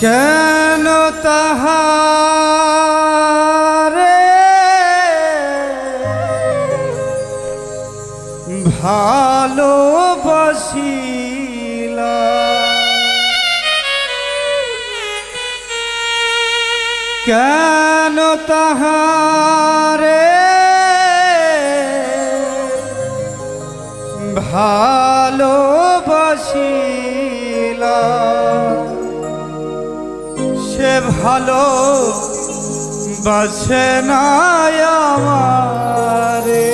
কেন তাহারে ভালোবাসিলা? কেন তাহারে ভালো বাসে না আমারে।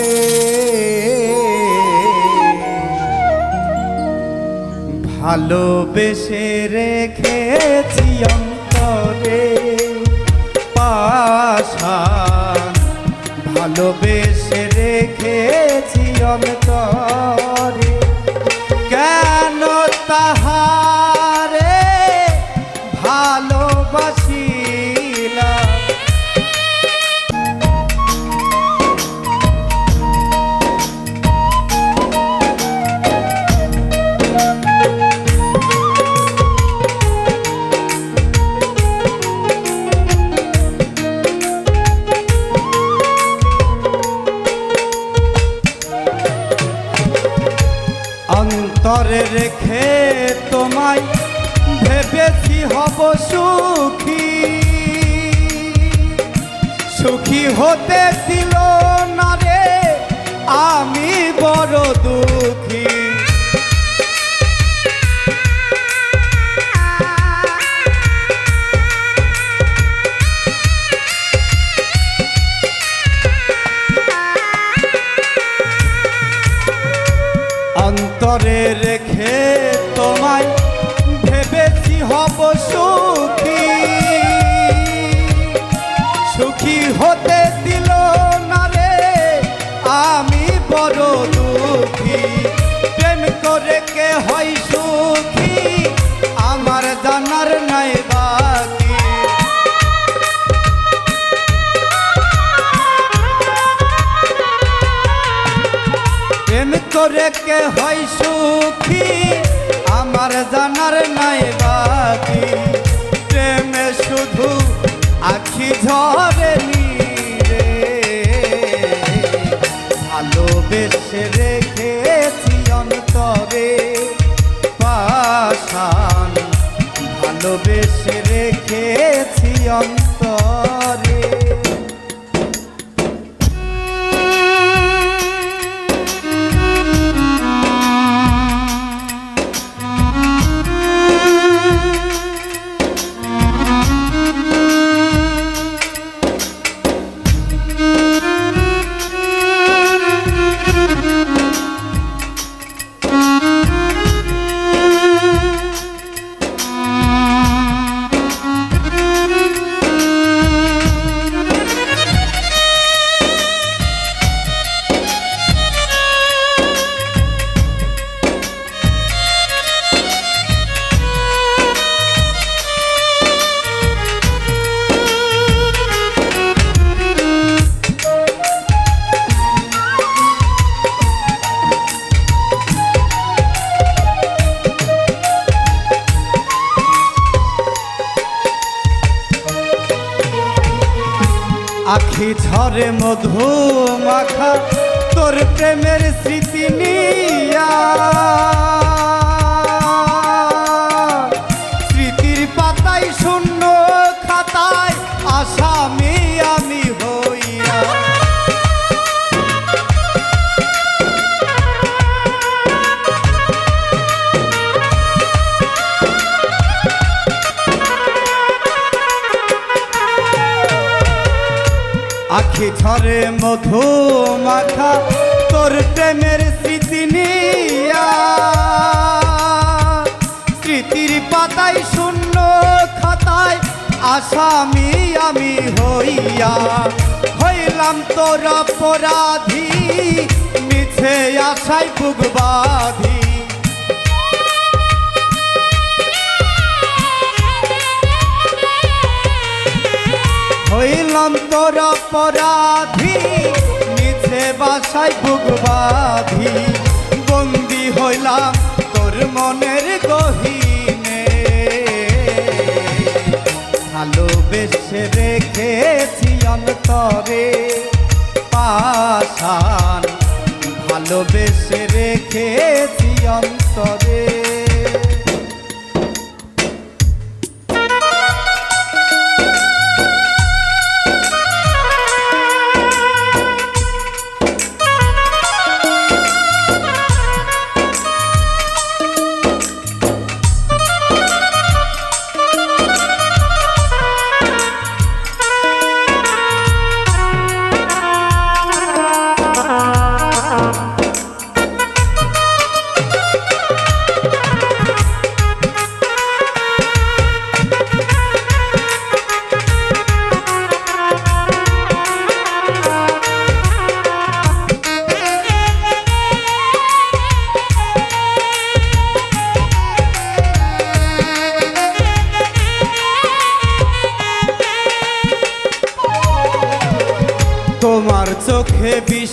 ভালোবেসে রেখেছি অন্তরে পাশান। ভালোবেসে রেখেছি অন্তরে ভালোবাসিলা। অন্তরে রেখে তোমায় ভেবেছি হব সুখী। সুখী হতে দিল না রে আমি বড় দুঃখী। হতে দিল না রে। আমি বড় দুঃখী। প্রেম করে কে হয় সুখী? আমার জানার নাই বাকি। প্রেম করে কে হয় সুখী? আমার জানার নাই বাকি। প্রেমে শুধু আখি ঝরে পাশান ভালোবেসে রেখেছি অন্তরে। আখি ঝরে মধু মাখা তোর প্রেমের স্মৃতি নিয়া। ঝরে মধু মাখা তোর প্রেমের স্মৃতি নিয়া। স্মৃতির পাতায় শূন্য খাতায় আসামি আমি হইয়া। হইলাম তোর অপরাধী, মিছে আশায় বুক বাঁধি হইলাম তোর অপরাধী, মিছে বাসায় বুক বাঁধি। বন্দি হইলাম তোর মনের গহিনে। ভালোবেসে রেখেছি অন্তরে পাশান ভালোবেসে রেখেছি অন্তরে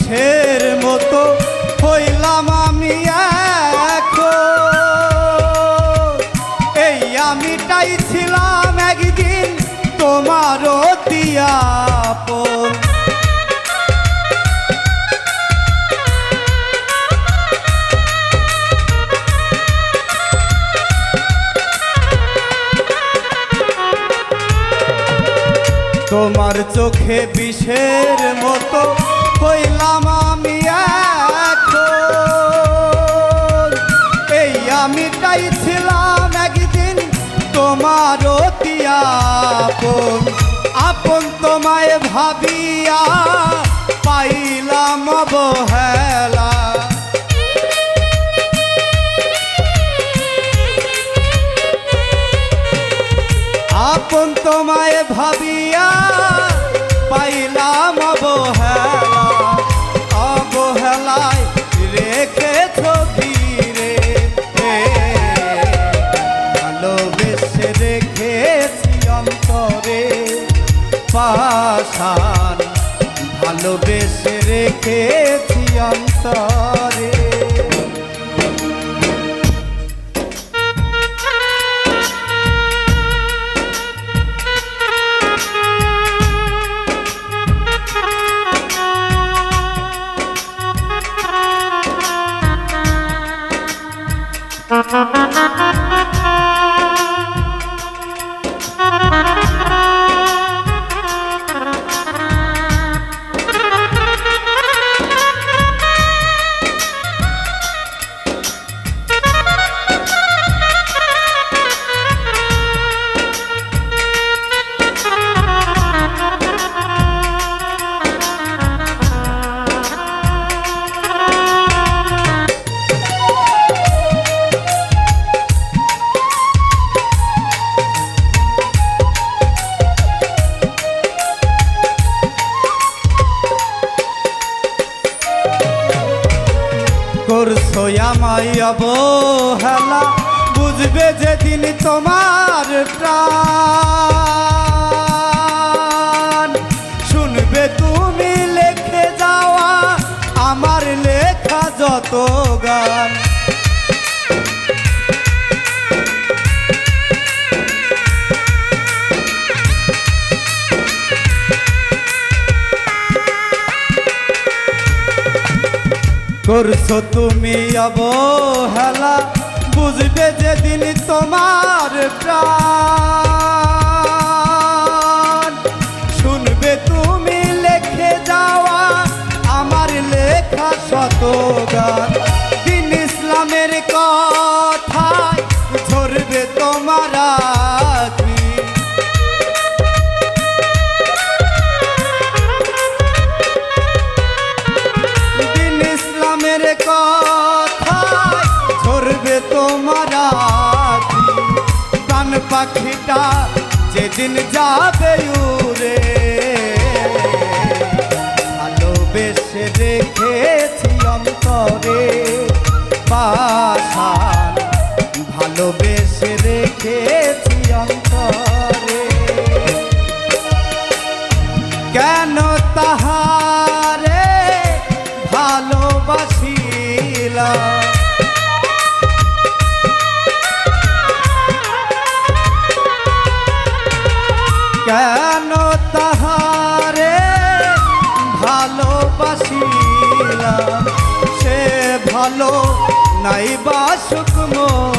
বিষের মতো হইলাম আমি এই আমিটাই ছিলাম একদিন তোমার তিয়াপন তোমার চোখে বিষের মতো হইলাম আমি এই আমিটাই ছিলাম একদিন তোমার আপন। আপন তোমায় ভাবিয়া পাইলাম অবহেলা। আপন তোমায় ভাবিয়া অন্তরে পাশান ভালোবেসে রেখেছি অন্তরে। করছ আমায় অবহেলা, বুঝবে যেদিন তোমার প্রাণ। শুনবে তুমি লেখে যাওয়া, আমার লেখা যত গান। করছ তুমি অবহেলা বুঝবে যেদিন তোমার প্রাণ। পাখিটা যেদিন যাবে উড়ে। ভালোবেসে রেখেছি অন্তরে পাশান ভালোবেসে রেখেছি তাহারে ভালোবাসিলাম। সে ভালো নাই বাসুক মোর